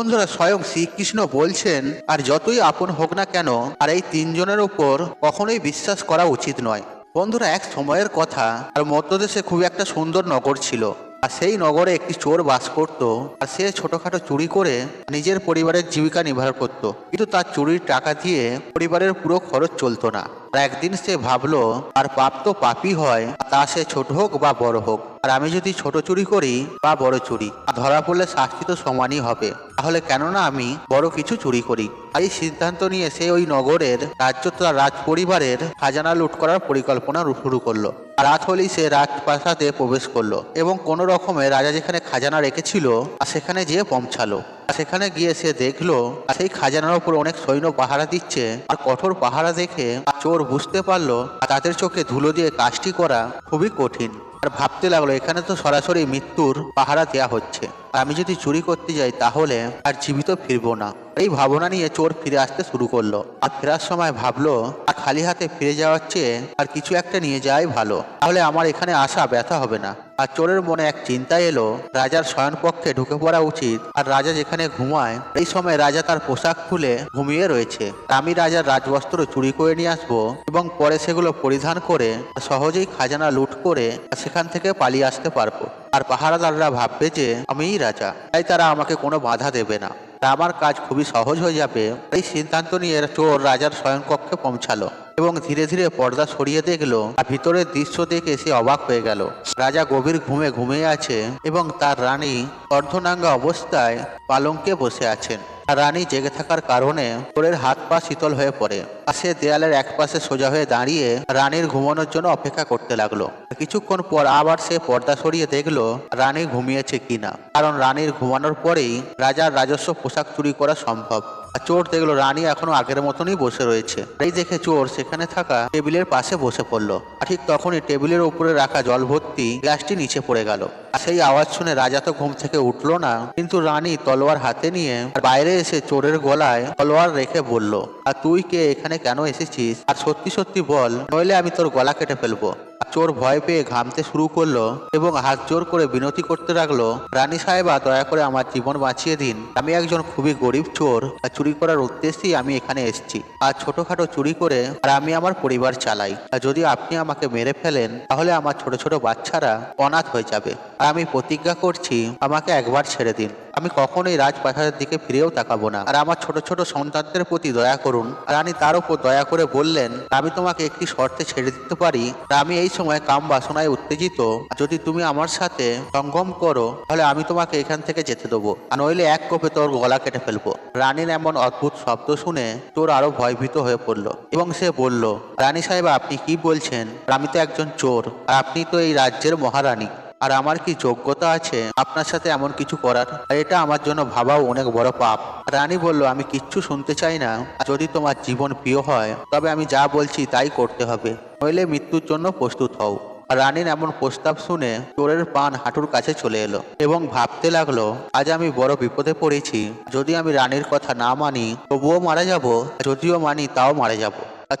বন্ধুরা, স্বয়ং শ্রীকৃষ্ণ বলছেন, আর যতই আপন হোক না কেন, আর এই তিনজনের উপর কখনোই বিশ্বাস করা উচিত নয়। বন্ধুরা, এক সময়ের কথা, আর মধ্যদেশে খুব একটা সুন্দর নগর ছিল। আর সেই নগরে একটি চোর বাস করত আর সে ছোটখাটো চুরি করে নিজের পরিবারের জীবিকা নির্বাহ করত। কিন্তু তার চুরির টাকা দিয়ে পরিবারের পুরো খরচ চলতো না। আর একদিন সে ভাবলো, আর পাপ তো পাপই হয়, তা সে ছোট হোক বা বড় হোক। আর আমি যদি ছোট চুরি করি বা বড় চুরি, আর ধরা পড়লে শাস্তি তো সমানই হবে। তাহলে কেননা আমি বড় কিছু চুরি করি। আর এই সিদ্ধান্ত নিয়ে সে ওই নগরের রাজ্য তার রাজ পরিবারের খাজানা লুট করার পরিকল্পনা শুরু করল। রাত হলেই সে রাজপ্রাসাদে প্রবেশ করল এবং কোনো রকমে রাজা যেখানে খাজানা রেখেছিল সেখানে যেয়ে পৌঁছালো সেখানে গিয়ে সে দেখল সেই খাজানার উপর অনেক সৈন্য পাহারা দিচ্ছে, আর কঠোর পাহারা দেখে চোর বুঝতে পারল তাদের চোখে ধুলো দিয়ে কাজটি করা খুবই কঠিন। আর ভাবতে লাগল, এখানে তো সরাসরি মৃত্যুর পাহারা দেয়া হচ্ছে। আমি যদি চুরি করতে যাই তাহলে আর জীবিত ফিরবো না। এই ভাবনা নিয়ে চোর ফিরে আসতে শুরু করল। আর ফেরার সময় ভাবলো, আর খালি হাতে ফিরে যাওয়ার চেয়ে আর কিছু একটা নিয়ে যাওয়াই ভালো। তাহলে আমার এখানে আসা ব্যথা হবে না। আর চোরের মনে এক চিন্তা এলো, রাজার শয়নপক্ষে ঢুকে পড়া উচিত। আর রাজা যেখানে ঘুমায়, এই সময় রাজা তার পোশাক খুলে ঘুমিয়ে রয়েছে। আমি রাজার রাজবস্ত্র চুরি করে নিয়ে আসব এবং পরে সেগুলো পরিধান করে সহজেই খাজানা লুট করে সেখান থেকে পালিয়ে আসতে পারব। আর পাহারাদাররা ভাববে যে, আমিই রাজা। তাই তারা আমাকে কোনো বাধা দেবে না। তা আমার কাজ খুবই সহজ হয়ে যাবে। এই সিদ্ধান্ত নিয়ে চোর রাজার স্বয়ংকক্ষে পৌঁছালো এবং ধীরে ধীরে পর্দা সরিয়ে দেখল আর ভিতরের দৃশ্য দেখে সে অবাক হয়ে গেল। রাজা গভীর ঘুমে ঘুমিয়ে আছে এবং তার রানী অর্ধনাঙ্গা অবস্থায় পালঙ্কে বসে আছেন। রানী জেগে থাকার কারণে চোরের হাত পা শীতল হয়ে পড়ে। সে দেয়ালের এক পাশে সোজা হয়ে দাঁড়িয়ে রানীর ঘুমানোর জন্য অপেক্ষা করতে লাগল। কিছুক্ষণ পর আবার সে পর্দা সরিয়ে দেখল রানী ঘুমিয়েছে কিনা। কারণ রানীর ঘুমানোর পরেই রাজার রাজস্ব পোশাক চুরি করা সম্ভব। চোর দেখল, রানী এখনও আগের মতনই বসে রয়েছে। এই দেখে চোর সেখানে থাকা টেবিলের পাশে বসে পড়ল। আর ঠিক তখনই টেবিলের উপরে রাখা জল ভর্তি গ্লাসটি নিচে পড়ে গেল। আর সেই আওয়াজ শুনে রাজা তো ঘুম থেকে উঠল না, কিন্তু রানী তলোয়ার হাতে নিয়ে বাইরে এসে চোরের গলায় তলোয়ার রেখে বলল, আর তুই কে? এখানে কেন এসেছিস? আর সত্যি সত্যি বল, নইলে আমি তোর গলা কেটে ফেলব। চোর ভয় পেয়ে ঘামতে শুরু করল এবং হাত জোর করে বিনতি করতে লাগল, রানী সাহেবা, দয়া করে আমার জীবন বাঁচিয়ে দিন। আমি একজন খুবই গরিব চোর, আর চুরি করার উদ্দেশ্যেই আমি এখানে এসেছি। আর ছোটখাটো চুরি করে, আর আমি আমার পরিবার চালাই। আর যদি আপনি আমাকে মেরে ফেলেন, তাহলে আমার ছোট ছোট বাচ্চারা অনাথ হয়ে যাবে। আর আমি প্রতিজ্ঞা করছি, আমাকে একবার ছেড়ে দিন। আমি কখনোই রাজপ্রাসাদের দিকে ফিরেও তাকাবো না। আর আমার ছোট ছোট সন্তানদের প্রতি দয়া করুন। রানী তার উপর দয়া করে বললেন, আমি তোমাকে একটি শর্তে ছেড়ে দিতে পারি। আমি এই সময় কাম বাসনায় উত্তেজিত। যদি তুমি আমার সাথে সঙ্গম করো, তাহলে আমি তোমাকে এখান থেকে যেতে দেবো। আর নইলে এক কোপে তোর গলা কেটে ফেলব। রানীর এমন অদ্ভুত শব্দ শুনে তোর আরও ভয়ভীত হয়ে পড়ল। এবং সে বলল, রানী সাহেব, আপনি কি বলছেন? আমি তো একজন চোর। আর আপনি তো এই রাজ্যের মহারানী। আর আমার কি যোগ্যতা আছে? আপনার সাথে এমন কিছু করার? আর এটা আমার জন্য ভাবাও অনেক বড় পাপ। রানী বলল, আমি কিচ্ছু শুনতে চাই না। যদি তোমার জীবন প্রিয় হয়, তবে আমি যা বলছি তাই করতে হবে। নইলে মৃত্যুর জন্য প্রস্তুত হও। রানীর এমন প্রস্তাব শুনে চোরের পান হাঁটুর কাছে চলে এলো এবং ভাবতে লাগল, আজ আমি বড় বিপদে পড়েছি। যদি আমি রানীর কথা না মানি, তবুও মারা যাব। যদিও মানি, তাও মারা যাব।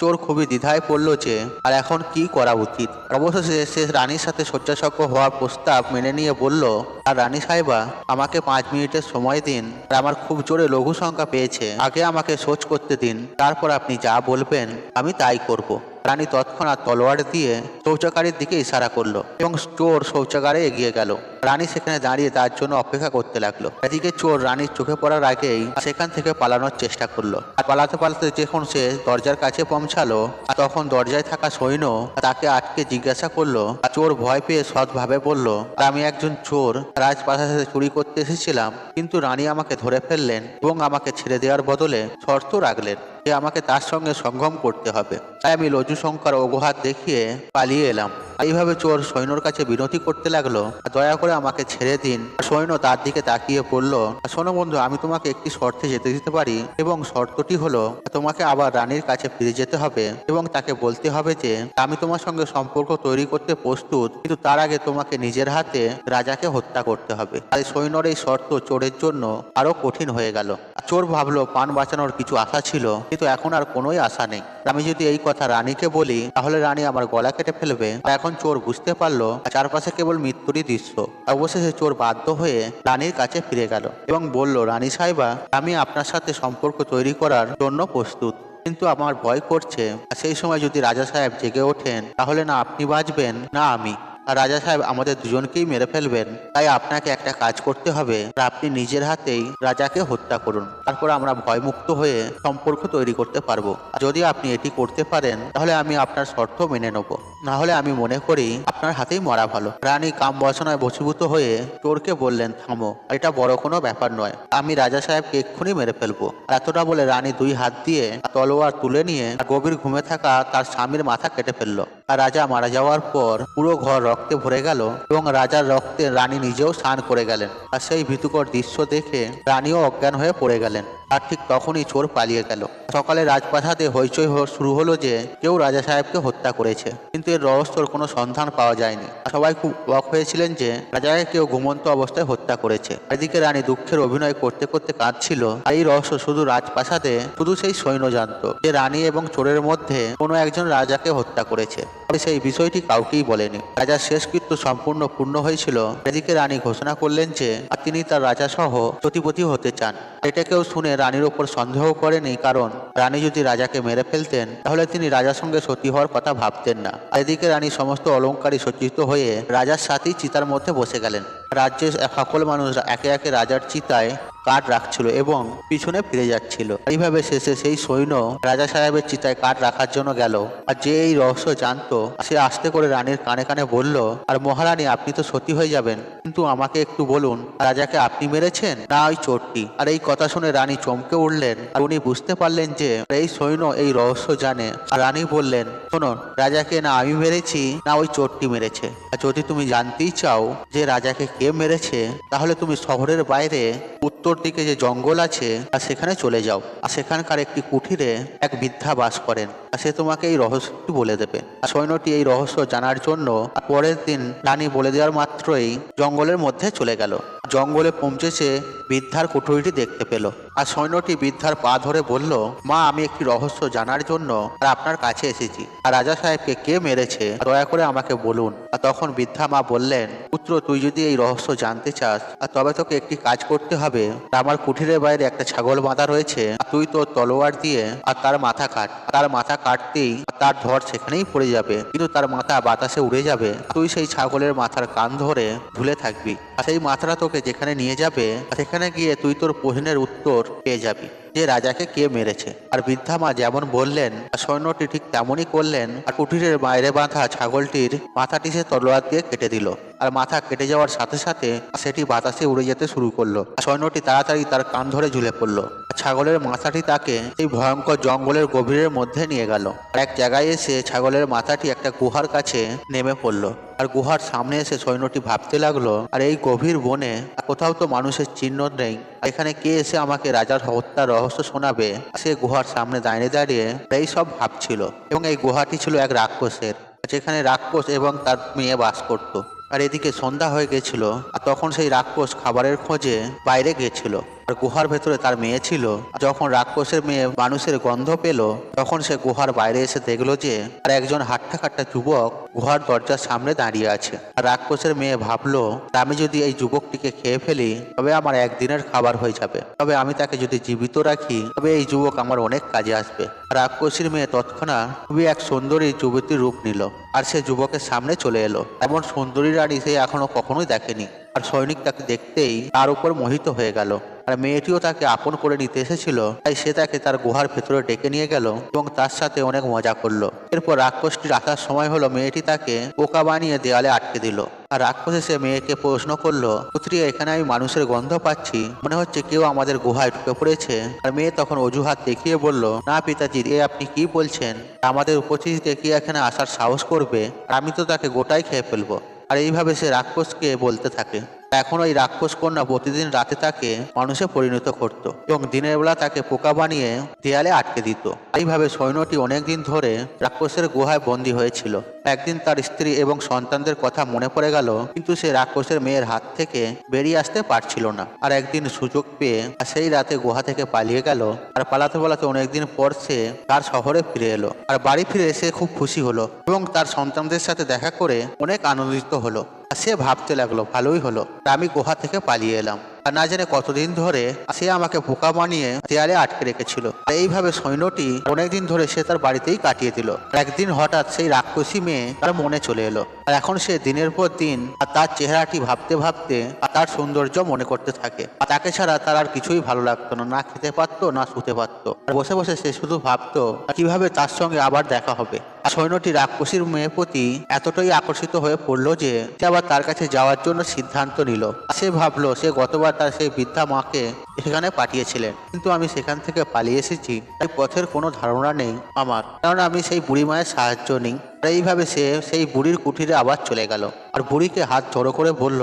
চোর খুবই দ্বিধায় পড়ল যে, আর এখন কি করা উচিত অবশেষে সে রানীর সাথে শয্যাসজ্ঞ হওয়ার প্রস্তাব মেনে নিয়ে বলল, আর রানী সাহেবা, আমাকে পাঁচ মিনিটের সময় দিন, আর আমার খুব জোরে লঘু সংখ্যা পেয়েছে আগে আমাকে সোচ করতে দিন, তারপর আপনি যা বলবেন, আমি তাই করব। রানী তৎক্ষণাৎ তলোয়ার দিয়ে শৌচাগারের দিকে ইশারা করল এবং চোর শৌচাগারে এগিয়ে গেল। রানী সেখানে দাঁড়িয়ে তার জন্য অপেক্ষা করতে লাগল। এদিকে চোর রানীর চোখে পড়ার আগেই সেখান থেকে পালানোর চেষ্টা করল। আর পালাতে পালাতে যখন সে দরজার কাছে পৌঁছালো তখন দরজায় থাকা সৈন্য তাকে আটকে জিজ্ঞাসা করল, আর চোর ভয় পেয়ে সৎভাবে বলল, আমি একজন চোর রাজপ্রাসাদে চুরি করতে এসেছিলাম, কিন্তু রানী আমাকে ধরে ফেললেন এবং আমাকে ছেড়ে দেওয়ার বদলে শর্ত রাখলেন। যে আমাকে তার সঙ্গে সঙ্গম করতে হবে। তাই আমি লজু শঙ্কর অগুহাত দেখিয়ে পালিয়ে এলাম। এইভাবে চোর সৈন্যর কাছে বিনতি করতে লাগল। দয়া করে আমাকে ছেড়ে দিন। সৈন্য তার দিকে তাকিয়ে পড়ল। শোনো বন্ধু, আমি তোমাকে একটি শর্তে যেতে দিতে পারি। এবং শর্তটি হলো, তোমাকে আবার রানীর কাছে ফিরে যেতে হবে। এবং তাকে বলতে হবে যে, আমি তোমার সঙ্গে সম্পর্ক তৈরি করতে প্রস্তুত, কিন্তু তার আগে তোমাকে নিজের হাতে রাজাকে হত্যা করতে হবে। আর সৈন্যর এই শর্ত চোরের জন্য আরও কঠিন হয়ে গেল। চোর ভাবলো পান বাঁচানোর কিছু আশা ছিল, কিন্তু এখন আর কোনোই আশা নেই। আমি যদি এই কথা রানীকে বলি, তাহলে রানী আমার গলা কেটে ফেলবে। এখন চোর বুঝতে পারল, চারপাশে কেবল মৃত্যুরই দৃশ্য। অবশেষে চোর বাধ্য হয়ে রানীর কাছে ফিরে গেল এবং বলল, রানী সাহেবা, আমি আপনার সাথে সম্পর্ক তৈরি করার জন্য প্রস্তুত। কিন্তু আমার ভয় করছে। সেই সময় যদি রাজা সাহেব জেগে ওঠেন, তাহলে না আপনি বাঁচবেন, না আমি। আর রাজা সাহেব আমাদের দুজনকেই মেরে ফেলবেন। তাই আপনাকে একটা কাজ করতে হবে। আর আপনি নিজের হাতেই রাজাকে হত্যা করুন। তারপর আমরা ভয়মুক্ত হয়ে সম্পর্ক তৈরি করতে পারব। যদি আপনি এটি করতে পারেন, তাহলে আমি আপনার শর্ত মেনে নেব। না হলে আমি মনে করি আপনার হাতেই মরা ভালো। রানী কাম বসনায় বসীভূত হয়ে চোরকে বললেন, থামো। এটা বড় কোনো ব্যাপার নয়। আমি রাজা সাহেবকে এক্ষুনি মেরে ফেলব। এতটা বলে রানী দুই হাত দিয়ে তলোয়ার তুলে নিয়ে গভীর ঘুমে থাকা তার স্বামীর মাথা কেটে ফেলল। আর রাজা মারা যাওয়ার পর পুরো ঘর রক্তে ভরে গেল এবং রাজার রক্তে রানী নিজেও স্নান করে গেলেন। আর সেই ভীতুকর দৃশ্য দেখে রানীও অজ্ঞান হয়ে পড়ে গেলেন। আর ঠিক তখনই চোর পালিয়ে গেল। সকালে রাজপ্রাসাদে হইচই শুরু হলো যে, কেউ রাজা সাহেবকে হত্যা করেছে। কিন্তু এর রহস্যর কোনো সন্ধান পাওয়া যায়নি। সবাই খুব অবাক হয়েছিলেন যে, রাজাকে কেউ ঘুমন্ত অবস্থায় হত্যা করেছে। এদিকে রানী দুঃখের অভিনয় করতে করতে কাঁদছিল। আর এই রহস্য শুধু রাজপ্রাসাদে, শুধু সেই সৈন্য জানতো যে রানী এবং চোরের মধ্যে কোনো একজন রাজাকে হত্যা করেছে। সেই বিষয়টি কাউকেই বলেনি। রাজার শেষকৃত্য সম্পূর্ণ পূর্ণ হয়েছিল। এদিকে রানী ঘোষণা করলেন যে তিনি তার রাজা সহ সতীপতি হতে চান। এটাকেও শুনে রানীর ওপর সন্দেহ করেনি, কারণ রানী যদি রাজাকে মেরে ফেলতেন, তাহলে তিনি রাজার সঙ্গে সতী হওয়ার কথা ভাবতেন না। এদিকে রানী সমস্ত অলঙ্কারী সজ্জিত হয়ে রাজার সাথেই চিতার মধ্যে বসে গেলেন। রাজ্যের সকল মানুষরা একে একে রাজার চিতায় কাঠ রাখছিল এবং পিছনে ফিরে যাচ্ছিল। এইভাবে শেষে সেই সৈন্য রাজা সাহেবের চিতায় কাঠ রাখার জন্য গেল। আর যে এই রহস্য জানতো, সে আস্তে করে রানীর কানে কানে বলল, আর মহারানী, আপনি তো সতী হয়ে যাবেন। কিন্তু আমাকে একটু বলুন, রাজাকে আপনি মেরেছেন? না, ওই চোরটি। আর এই কথা শুনে রানী চমকে উঠলেন। আর উনি বুঝতে পারলেন যে, এই সৈন্য এই রহস্য জানে। আর রানী বললেন, শুনুন, রাজাকে না আমি মেরেছি, না ওই চোরটি মেরেছে। আর যদি তুমি জানতেই চাও যে রাজাকে কে মেরেছে, তাহলে তুমি শহরের বাইরে উত্তর দিকে যে জঙ্গল আছে আর সেখানে চলে যাও। আর সেখানকার একটি কুঠিরে এক বৃদ্ধা বাস করেন। আর সে তোমাকে এই রহস্যটি বলে দেবে। আর সৈন্যটি এই রহস্য জানার জন্য পরের দিন রানী বলে দেওয়ার মাত্রই জঙ্গলের মধ্যে চলে গেল। জঙ্গলে পৌঁছেছে বৃদ্ধার কুঠুরিটি দেখতে পেল। আর সৈন্যটি বৃদ্ধার পা ধরে বলল, মা, আমি একটি রহস্য জানার জন্য আর আপনার কাছে এসেছি। আর রাজা সাহেবকে কে মেরেছে, দয়া করে আমাকে বলুন। আর তখন বৃদ্ধা মা বললেন, পুত্র, তুই যদি এই রহস্য জানতে চাস, আর তবে তোকে একটি কাজ করতে হবে। আমার কুঠিরের বাইরে একটা ছাগল বাঁধা রয়েছে তুই তোর তলোয়ার দিয়ে আর তার মাথা কাট। তার মাথা কাটতেই তার ধর সেখানেই পড়ে যাবে। কিন্তু তার মাথা বাতাসে উড়ে যাবে। তুই সেই ছাগলের মাথার কান ধরে ঝুলে থাকবি। আর সেই মাথাটা তোকে যেখানে নিয়ে যাবে সেখানে গিয়ে তুই তোর প্রশ্নের উত্তর পেয়ে যাবি। যে রাজাকে কে মেরেছে? আর বৃদ্ধা মা যেমন বললেন সৈন্যটি ঠিক তেমনই করলেন, আর কুটিরের বাইরে বাঁধা ছাগলটির মাথাটি সে তলোয়ার দিয়ে কেটে দিল। আর মাথা কেটে যাওয়ার সাথে সাথে সেটি বাতাসে উড়ে যেতে শুরু করল। সৈন্যটি তাড়াতাড়ি তার কান ধরে ঝুলে পড়ল। ছাগলের মাথাটি তাকে এই ভয়ঙ্কর জঙ্গলের গভীরের মধ্যে নিয়ে গেল। আর এক জায়গায় এসে ছাগলের মাথাটি একটা গুহার কাছে নেমে পড়ল। আর গুহার সামনে এসে সৈন্যটি ভাবতে লাগল, আর এই গভীর বনে কোথাও তো মানুষের চিহ্ন নেই। এখানে কে এসে আমাকে রাজার হত্যার রহস্য শোনাবে, সে গুহার সামনে দাঁড়িয়ে দাঁড়িয়ে এই সব ভাবছিল। এবং এই গুহাটি ছিল এক রাক্ষসের, যেখানে রাক্ষস এবং তার মেয়ে বাস করত। আর এদিকে সন্ধ্যা হয়ে গেছিল, আর তখন সেই রাক্ষস খাবারের খোঁজে বাইরে গেছিল। আর গুহার ভেতরে তার মেয়ে ছিল। যখন রাক্ষসের মেয়ে মানুষের গন্ধ পেল, তখন সে গুহার বাইরে এসে দেখল যে, আর একজন হাট্টা কাট্টা যুবক গুহার দরজার সামনে দাঁড়িয়ে আছে। আর রাক্ষসের মেয়ে ভাবলো, আমি যদি এই যুবকটিকে খেয়ে ফেলি, তবে আমার একদিনের খাবার হয়ে যাবে। তবে আমি তাকে যদি জীবিত রাখি, তবে এই যুবক আমার অনেক কাজে আসবে। রাক্ষসীর মেয়ে তৎক্ষণাৎ খুবই এক সুন্দরী যুবতীর রূপ নিল। আর সে যুবকের সামনে চলে এলো। এমন সুন্দরী রানী সে এখনও কখনোই দেখেনি। আর সৈনিক তাকে দেখতেই তার উপর মোহিত হয়ে গেল। আর মেয়েটিও তাকে আপন করে নিতে এসেছিল, তাই সে তাকে তার গুহার ভেতরে ডেকে নিয়ে গেল এবং তার সাথে অনেক মজা করল। এরপর রাক্ষসটির আসার সময় হলো মেয়েটি তাকে বোকা বানিয়ে দেওয়ালে আটকে দিল। আর রাক্ষস এসে মেয়েকে প্রশ্ন করল, পুত্রী, এখানে আমি মানুষের গন্ধ পাচ্ছি। মনে হচ্ছে কেউ আমাদের গুহায় ঢুকে পড়েছে। আর মেয়ে তখন অজুহাত দেখিয়ে বলল, না পিতাজি, এ আপনি কি বলছেন? আমাদের উপস্থিতিতে কি এখানে আসার সাহস করবে? আমি তো তাকে গোটাই খেয়ে ফেলব। আর এইভাবে সে রাক্ষসকে বলতে থাকে। এখন ওই রাক্ষস কন্যা প্রতিদিন রাতে তাকে মানুষে পরিণত করত এবং দিনের বেলা তাকে পোকা বানিয়ে দেয়ালে আটকে দিত। এইভাবে সৈন্যটি অনেকদিন ধরে রাক্ষসের গুহায় বন্দী হয়েছিল। একদিন তার স্ত্রী এবং সন্তানদের কথা মনে পড়ে গেল, কিন্তু সে রাক্ষসের মেয়ের হাত থেকে বেরিয়ে আসতে পারছিল না। আর একদিন সুযোগ পেয়ে সেই রাতে গুহা থেকে পালিয়ে গেল। আর পালাতে পালাতে অনেকদিন পর সে তার শহরে ফিরে এলো। আর বাড়ি ফিরে সে খুব খুশি হলো এবং তার সন্তানদের সাথে দেখা করে অনেক আনন্দিত হলো। সে ভাবতে লাগল ভালোই হলো। আমি গুহা থেকে পালিয়ে এলাম। না জানে কতদিন ধরে সে আমাকে বোকা বানিয়ে দেয়ালে আটকে রেখেছিল। এইভাবে সৈন্যটি অনেকদিন ধরে সে তার বাড়িতেই কাটিয়ে দিল। একদিন হঠাৎ সেই রাক্ষসী মেয়ে তার মনে চলে এলো। আর এখন সে দিনের পর দিন তার চেহারাটি ভাবতে ভাবতে তার সৌন্দর্য মনে করতে থাকে। তাকে ছাড়া তার আর কিছুই ভালো লাগতো না না খেতে পারতো, না শুতে পারতো। বসে বসে সে শুধু ভাবতো কীভাবে তার সঙ্গে আবার দেখা হবে? আর সৈন্যটি রাক্ষসীর মেয়ের প্রতি এতটাই আকর্ষিত হয়ে পড়ল যে সে আবার তার কাছে যাওয়ার জন্য সিদ্ধান্ত নিল। সে ভাবলো, সে গতবার তার সেই বৃদ্ধা মাকে সেখানে পাঠিয়েছিলেন। কিন্তু আমি সেখান থেকে পালিয়ে এসেছি। তাই পথের কোনো ধারণা নেই আমার। কারণ আমি সেই বুড়ি মায়ের সাহায্য নিই। আর এইভাবে সে সেই বুড়ির কুঠিরে আবার চলে গেল। আর বুড়িকে হাত জড়ো করে বলল,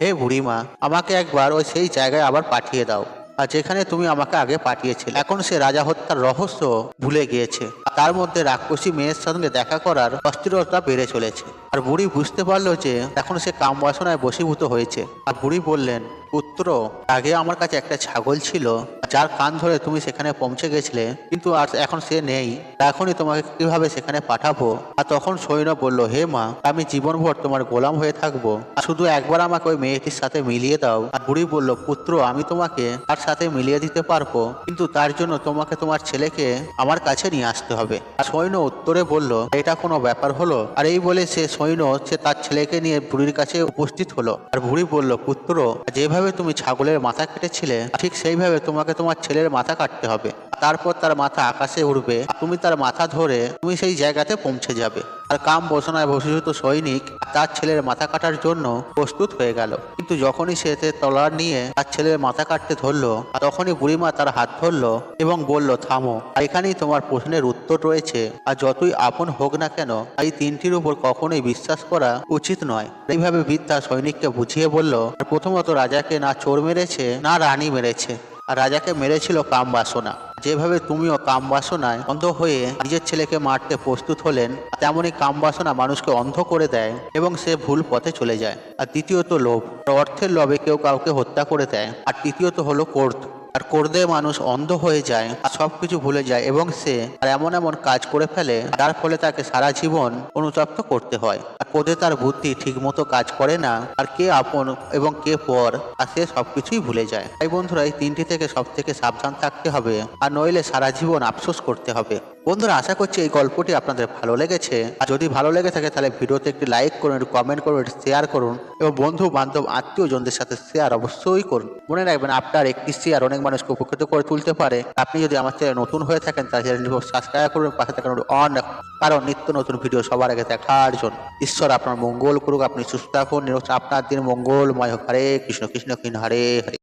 হে বুড়িমা আমাকে একবার ওই সেই জায়গায় আবার পাঠিয়ে দাও। আর যেখানে তুমি আমাকে আগে পাঠিয়েছিলে, এখন সে রাজা হত্যার রহস্য ভুলে গিয়েছে। তার মধ্যে রাক্ষসী মেয়ের সঙ্গে দেখা করার অস্থিরতা বেড়ে চলেছে। আর বুড়ি বুঝতে পারল যে এখন সে কাম বাসনায় বসীভূত হয়েছে। আর বুড়ি বললেন, পুত্র, আগে আমার কাছে একটা ছাগল ছিল যার কান ধরে তুমি সেখানে পৌঁছে গেছিলে, কিন্তু আর এখন সে নেই এখনই তোমাকে কীভাবে সেখানে পাঠাবো? আর তখন সৈন্য বলল, হে মা, আমি জীবনভর তোমার গোলাম হয়ে থাকব। আর শুধু একবার আমাকে ওই মেয়েটির সাথে মিলিয়ে দাও। আর বুড়ি বলল, পুত্র, আমি তোমাকে তার সাথে মিলিয়ে দিতে পারব, কিন্তু তার জন্য তোমাকে তোমার ছেলেকে আমার কাছে নিয়ে আসতে হবে। আর সৈন্য উত্তরে বলল, এটা কোনো ব্যাপার হলো? আর এই বলে সে সৈন্য, সে তার ছেলেকে নিয়ে বুড়ির কাছে উপস্থিত হলো। আর বুড়ি বলল, পুত্র, যেভাবে তুমি ছাগলের মাথা কেটেছিলে, ঠিক সেইভাবে তোমাকে তোমার ছেলের মাথা কাটতে হবে। তারপর তার মাথা আকাশে উড়বে। তুমি তার মাথা ধরে তুমি সেই জায়গাতে পৌঁছে যাবে। আর কাম বসনায় বসীভূত সৈনিক তার ছেলের মাথা কাটার জন্য প্রস্তুত হয়ে গেল। কিন্তু যখনই সে তলার নিয়ে তার ছেলের মাথা কাটতে ধরলো, তখনই বুড়িমা তার হাত ধরলো এবং বলল, থামো। আর এখানেই তোমার প্রশ্নের উত্তর রয়েছে। আর যতই আপন হোক না কেন, এই তিনটির উপর কখনোই বিশ্বাস করা উচিত নয়। এইভাবে বৃদ্ধা সৈনিককে বুঝিয়ে বলল, আর প্রথমত রাজাকে না চোর মেরেছে, না রানী মেরেছে। আর রাজাকে মেরেছিল কাম বাসনা। যেভাবে তুমিও কাম বাসনায় অন্ধ হয়ে নিজের ছেলেকে মারতে প্রস্তুত হলেন তেমনই কাম বাসনা মানুষকে অন্ধ করে দেয় এবং সে ভুল পথে চলে যায়। আর দ্বিতীয়ত লোভ। অর্থের লোভে কেউ কাউকে হত্যা করে দেয়। আর তৃতীয়ত হলো কোর্ট আর কোর্দে মানুষ অন্ধ হয়ে যায়, আর সবকিছু ভুলে যায় এবং সে আর এমন এমন কাজ করে ফেলে, যার ফলে তাকে সারা জীবন অনুতপ্ত করতে হয়। আর কোদে তার বুদ্ধি ঠিকমতো কাজ করে না, আর কে আপন এবং কে পর, আর সে সবকিছুই ভুলে যায়। তাই বন্ধুরা, এই তিনটি থেকে সব থেকে সাবধান থাকতে হবে, আর নইলে সারা জীবন আফসোস করতে হবে। বন্ধুরা, আশা করছি এই গল্পটি আপনাদের ভালো লেগেছে। আর যদি ভালো লেগে থাকে, তাহলে ভিডিওতে একটি লাইক করুন, একটু কমেন্ট করুন, একটু শেয়ার করুন এবং বন্ধু, বান্ধব, আত্মীয়জনদের সাথে শেয়ার অবশ্যই করুন। মনে রাখবেন, আপনার একটি শেয়ার অনেক মানুষকে উপকৃত করে তুলতে পারে। আপনি যদি আমার চ্যানেল নতুন হয়ে থাকেন, তাহলে চ্যানেলটি সাবস্ক্রাইব করুন, পাশে থাকেন অন রাখুন। কারণ নিত্য নতুন ভিডিও সবার আগে দেখার জন্য। ঈশ্বর আপনার মঙ্গল করুক, আপনি সুস্থ থাকুন আপনার দিন মঙ্গলময় হোক। হরে কৃষ্ণ কৃষ্ণ কৃষ্ণ, হরে হরে।